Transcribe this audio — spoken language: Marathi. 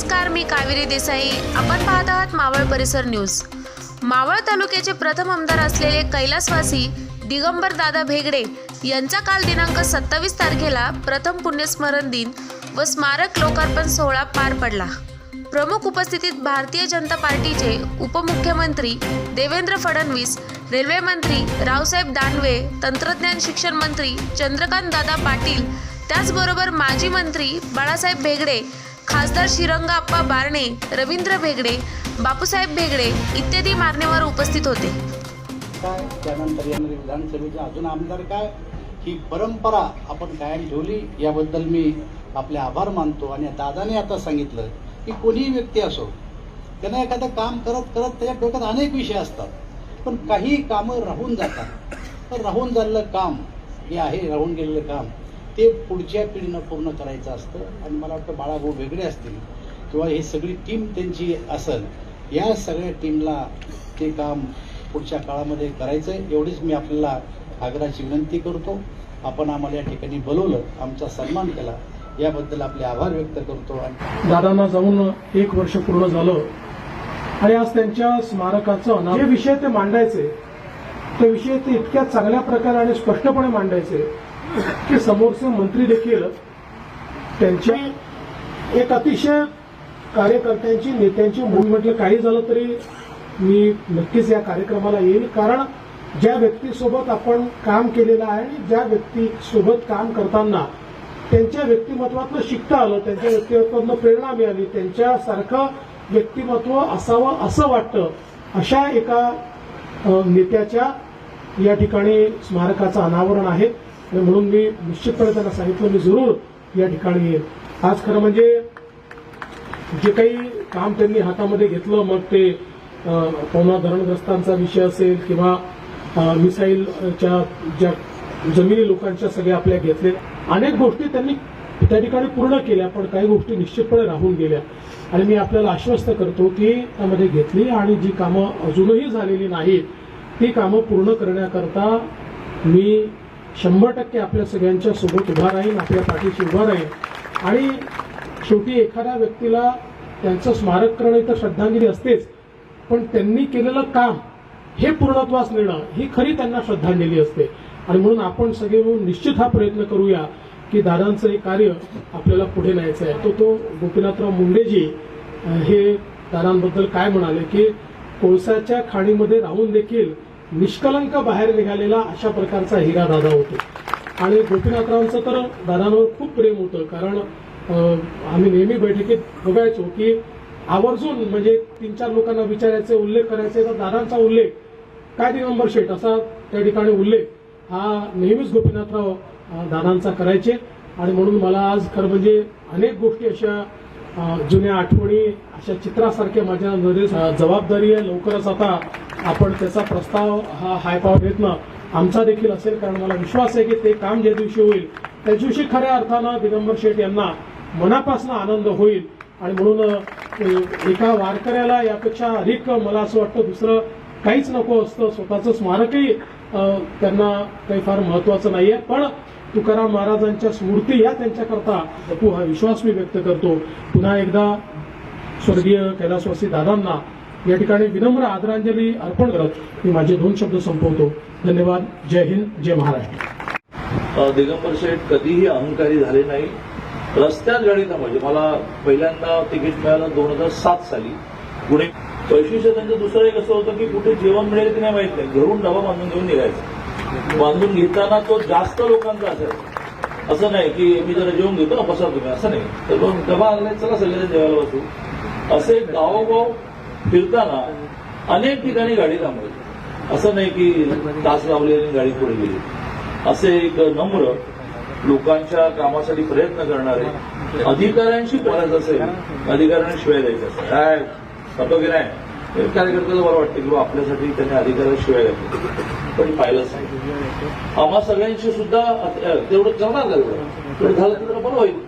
नमस्कार मी कावेरी देसाई. आपण पाहत आहात मावळ परिसर न्यूज. मावळ तालुक्याचे प्रथम आमदार असलेले कैलासवासी दिगंबर दादा भेगडे यांचा काल दिनांक सत्तावीस तारखेला प्रथम पुण्यस्मरण दिन व स्मारक लोकार्पण सोहळा पार पडला. प्रमुख उपस्थितीत भारतीय जनता पार्टीचे उपमुख्यमंत्री देवेंद्र फडणवीस रेल्वे मंत्री रावसाहेब दानवे तंत्रज्ञान शिक्षण मंत्री चंद्रकांत दादा पाटील त्याचबरोबर माजी मंत्री बाळासाहेब भेगडे खासदार श्रीरंगाप्पा बारणे रवींद्र भेगडे बापूसाहेब भेगडे इत्यादी मान्यवर उपस्थित होते. काय? त्यानंतर येणारे विधानसभेचे अजून आमदार काय? ही परंपरा आपण कायम ठेवली याबद्दल मी आपले आभार मानतो. आणि दादाने आता सांगितलं की कोणीही व्यक्ती असो त्यांना एखादं काम करत करत त्याच्या डोक्यात अनेक विषय असतात. पण काही कामं राहून जातात. तर राहून झालेलं काम हे आहे राहून गेलेलं काम. ते पुढच्या पिढीनं पूर्ण करायचं असतं. आणि मला वाटतं बाळाभाऊ वेगळे असतील किंवा ही सगळी टीम त्यांची असेल या सगळ्या टीमला ते काम पुढच्या काळामध्ये करायचं आहे एवढीच मी आपल्याला आग्रहाची विनंती करतो. आपण आम्हाला या ठिकाणी बोलवलं आमचा सन्मान केला. याबद्दल आपले आभार व्यक्त करतो आणि दादांना जाऊन एक वर्ष पूर्ण झालं. आणि आज त्यांच्या स्मारकाचं जे विषय ते मांडायचे ते विषय ते इतक्या चांगल्या प्रकारे आणि स्पष्टपणे मांडायचे की समोरचे मंत्री देखील त्यांच्या एक अतिशय कार्यकर्त्यांची नेत्यांची म्हणून म्हटलं काही झालं तरी मी नक्कीच या कार्यक्रमाला येईल कारण ज्या व्यक्तीसोबत आपण काम केलेलं आहे आणि ज्या व्यक्तीसोबत काम करताना त्यांच्या व्यक्तिमत्वातनं शिकता आलं त्यांच्या व्यक्तिमत्वातनं प्रेरणा मिळाली त्यांच्यासारखं व्यक्तिमत्व असावं असं वाटतं अशा एका नेत्याच्या या ठिकाणी स्मारकाचं अनावरण आहे. आणि म्हणून मी निश्चितपणे त्यांना सांगितलं मी जरूर या ठिकाणी येईल आज खरं म्हणजे जे काही काम त्यांनी हातामध्ये घेतलं मग ते पवना धरणग्रस्तांचा विषय असेल किंवा मिसाईलच्या ज्या जमिनी लोकांच्या सगळ्या आपल्या घेतले अनेक गोष्टी त्यांनी त्या ठिकाणी पूर्ण केल्या पण काही गोष्टी निश्चितपणे राहून गेल्या. आणि मी आपल्याला आश्वस्त करतो की त्यामध्ये घेतली आणि जी कामं अजूनही झालेली नाहीत ती कामं पूर्ण करण्याकरता मी शंभर टक्के आपल्या सगळ्यांच्या सोबत उभा राहीन आपल्या पाठीशी उभा राहीन. आणि शेवटी एखाद्या व्यक्तीला त्यांचं स्मारक करणे तर श्रद्धांजली असतेच. पण त्यांनी केलेलं काम हे पूर्णत्वास नेणं ही खरी त्यांना श्रद्धांजली असते. आणि म्हणून आपण सगळे मिळून निश्चित हा प्रयत्न करूया की दादांचं हे कार्य आपल्याला पुढे न्यायचं आहे. तो तो गोपीनाथराव मुंडेजी हे दादांबद्दल काय म्हणाले की कोळसाच्या खाणीमध्ये राहून देखील निष्कलंक बाहेर निघालेला अशा प्रकारचा हिरा दादा होतो. आणि गोपीनाथरावांचं तर दादांवर खूप प्रेम होतं. कारण आम्ही नेहमी बैठकीत बघायचो की आवर्जून म्हणजे तीन चार लोकांना विचारायचे उल्लेख करायचे तर दादांचा उल्लेख काय दिगंबर शेठ असा त्या ठिकाणी उल्लेख हा नेहमीच गोपीनाथराव दादांचा करायचे. आणि म्हणून मला आज खरं म्हणजे अनेक गोष्टी अशा जुन्या आठवणी अशा चित्रासारख्या माझ्या जबाबदारी आहे. लवकरच आता आपण त्याचा प्रस्ताव हा हायपाव घेतनं आमचा देखील असेल कारण मला विश्वास आहे की ते काम ज्या दिवशी होईल त्या दिवशी खऱ्या अर्थानं दिगंबर शेठ यांना मनापासून आनंद होईल. आणि म्हणून एका वारकऱ्याला यापेक्षा अधिक मला असं वाटतं दुसरं काहीच नको असतं. स्वतःचं स्मारकही त्यांना काही फार महत्वाचं नाहीये. पण तुकाराम महाराजांच्या स्मृती या त्यांच्याकरता जपू हा विश्वास मी व्यक्त करतो. पुन्हा एकदा स्वर्गीय कैलासवासी दादांना या ठिकाणी विनम्र आदरांजली अर्पण करत मी माझे दोन शब्द संपवतो. धन्यवाद. जय हिंद. जय महाराष्ट्र. दिगंबर शेठ कधीही अहंकारी झाले नाही. रस्त्यात गाडी थांबायची. मला पहिल्यांदा तिकीट मिळालं दोन हजार सात साली. पुणे वैशिष्ट्य त्यांचं दुसरं एक असं होतं की कुठे जेवण मिळेल की नाही माहीत नाही. घरून डबा बांधून घेऊन निघायचा. बांधून घेताना तो जास्त लोकांचा असायचा असं नाही की मी जरा जेवण घेतो ना बसा तुम्ही. असं नाही. तर मग डबा आणलाय चला सगळ्यांना जेवायला बसू. असे गावोगाव फिरताना अनेक ठिकाणी गाडी थांबायची असं नाही की तास लावली आणि गाडी पुढे गेली. असे एक नम्र लोकांच्या कामासाठी प्रयत्न करणारे अधिकाऱ्यांशी बोलायचं असेल अधिकाऱ्यांनी शिवाय द्यायचं असेल. काय? होतो की नाही? कार्यकर्त्याला बरं वाटतं की आपल्यासाठी त्यांनी अधिकाऱ्याला शिवाय द्यायचं पण पाहिलंच नाही. आम्हा सगळ्यांशी सुद्धा तेवढं करणार का तेवढं? झालं तर बरं होईल.